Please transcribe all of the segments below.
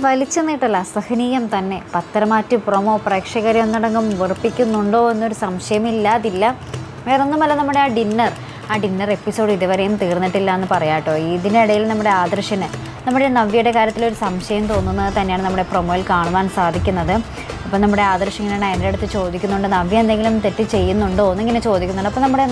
വലിച്ചു നീട്ടൽ അസഹനീയം തന്നെ. പത്തരമാറ്റ് പ്രൊമോ പ്രേക്ഷകരെ ഒന്നടങ്കം വെറുപ്പിക്കുന്നുണ്ടോ എന്നൊരു സംശയമില്ലാതില്ല. വേറൊന്നുമല്ല നമ്മുടെ ആ ഡിന്നർ. ആ ഡിന്നർ എപ്പിസോഡ് ഇതുവരെയും തീർന്നിട്ടില്ല എന്ന് പറയാട്ടോ. ഇതിനിടയിൽ നമ്മുടെ ആദർശന് നമ്മുടെ നവ്യയുടെ കാര്യത്തിൽ ഒരു സംശയം തോന്നുന്നത് തന്നെയാണ് നമ്മുടെ പ്രൊമോയിൽ കാണുവാൻ സാധിക്കുന്നത്. അപ്പം നമ്മുടെ ആദർശ് ഇങ്ങനെ നയന്റെ അടുത്ത് ചോദിക്കുന്നുണ്ട് നവ്യ എന്തെങ്കിലും തെറ്റ് ചെയ്യുന്നുണ്ടോ? എന്നിങ്ങനെ ചോദിക്കുന്നുണ്ട്. അപ്പോൾ നമ്മുടെ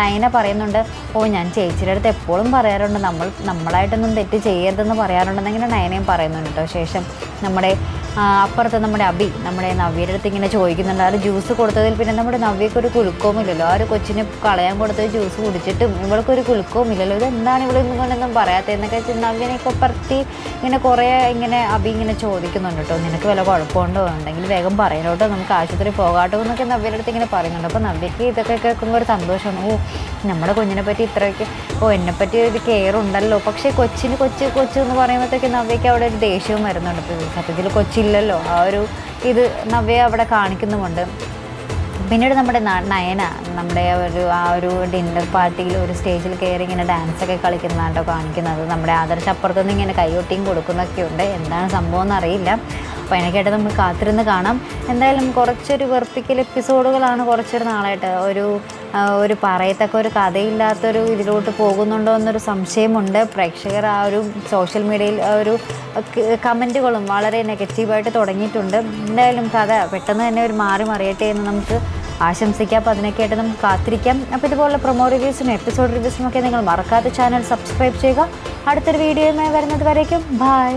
നയന പറയുന്നുണ്ട് ഓ ഞാൻ ചേച്ചിയുടെ അടുത്ത് എപ്പോഴും പറയാറുണ്ട് നമ്മൾ നമ്മളായിട്ടൊന്നും തെറ്റ് ചെയ്യരുതെന്ന് പറയാറുണ്ടെന്ന് ഇങ്ങനെ നയനയും പറയുന്നുണ്ട് കേട്ടോ. ശേഷം നമ്മുടെ അപ്പുറത്ത് നമ്മുടെ അബി നമ്മുടെ നവ്യയുടെ അടുത്ത് ഇങ്ങനെ ചോദിക്കുന്നുണ്ട്. ആ ഒരു ജ്യൂസ് കൊടുത്തതിൽ പിന്നെ നമ്മുടെ നവ്യക്ക് ഒരു കുലുക്കവുമില്ലല്ലോ. ആ ഒരു കൊച്ചിന് കളയാൻ കൊടുത്ത ജ്യൂസ് കുടിച്ചിട്ടും ഇവൾക്കൊരു കുലുക്കവുമില്ലല്ലോ. ഇത് എന്താണ് ഇവിടെ എന്നൊക്കെ പറയാത്തതെന്നൊക്കെ വെച്ച് നവ്യനെയൊക്കെ പറ്റി ഇങ്ങനെ കുറേ ഇങ്ങനെ അബി ഇങ്ങനെ ചോദിക്കുന്നുണ്ട് കേട്ടോ. നിനക്ക് വല്ല കുഴപ്പമുണ്ടോ? ഉണ്ടെങ്കിൽ വേഗം പറയണോട്ടോ. നമുക്ക് ആശുപത്രി പോകാട്ടോ എന്നൊക്കെ നവ്യയുടെ അടുത്ത് ഇങ്ങനെ പറയുന്നുണ്ട്. അപ്പോൾ നവ്യക്ക് ഇതൊക്കെ കേൾക്കുമ്പോൾ ഒരു സന്തോഷമാണ്. ഓ നമ്മുടെ കുഞ്ഞിനെ പറ്റി ഇത്രയൊക്കെ ഓ എന്നെ പറ്റി ഒരു കെയർ ഉണ്ടല്ലോ. പക്ഷേ കൊച്ചിന് കൊച്ചു കൊച്ചു എന്ന് പറയുമ്പോഴത്തേക്ക് നവ്യക്ക് അവിടെ ഒരു ദേഷ്യവും വരുന്നുണ്ട്. ഇപ്പോൾ സത്യത്തിൽ കൊച്ചില്ലല്ലോ ആ ഒരു ഇത് നവ്യ അവിടെ കാണിക്കുന്നുമുണ്ട്. പിന്നീട് നമ്മുടെ നയന നമ്മുടെ ഒരു ആ ഒരു ഡിന്നർ പാർട്ടിയിൽ ഒരു സ്റ്റേജിൽ കയറി ഇങ്ങനെ ഡാൻസൊക്കെ കളിക്കുന്നതാട്ടോ കാണിക്കുന്നത്. നമ്മുടെ ആദർശ അപ്പുറത്തുനിന്ന് ഇങ്ങനെ കൈയൊട്ടിയും കൊടുക്കുന്നൊക്കെയുണ്ട്. എന്താണ് സംഭവം എന്നറിയില്ല. അപ്പോൾ അതിനൊക്കെയായിട്ട് നമ്മൾ കാത്തിരുന്ന് കാണാം. എന്തായാലും കുറച്ചൊരു വെറുപ്പിക്കൽ എപ്പിസോഡുകളാണ് കുറച്ചൊരു നാളായിട്ട്. ഒരു ഒരു പറയത്തക്ക ഒരു കഥയില്ലാത്തൊരു ഇതിലോട്ട് പോകുന്നുണ്ടോ എന്നൊരു സംശയമുണ്ട്. പ്രേക്ഷകർ ആ ഒരു സോഷ്യൽ മീഡിയയിൽ ഒരു കമന്റുകളും വളരെ നെഗറ്റീവായിട്ട് തുടങ്ങിയിട്ടുണ്ട്. എന്തായാലും കഥ പെട്ടെന്ന് തന്നെ ഒരു മാറി മറിയട്ടെ എന്ന് നമുക്ക് ആശംസിക്കാം. അപ്പോൾ അതിനൊക്കെയായിട്ട് നമുക്ക് കാത്തിരിക്കാം. അപ്പോൾ ഇതുപോലുള്ള പ്രൊമോ റിവ്യൂസും എപ്പിസോഡ് റിവ്യൂസും ഒക്കെ നിങ്ങൾ മറക്കാതെ ചാനൽ സബ്സ്ക്രൈബ് ചെയ്യുക. അടുത്തൊരു വീഡിയോയുമായി വരുന്നത് വരേക്കും. ബൈ.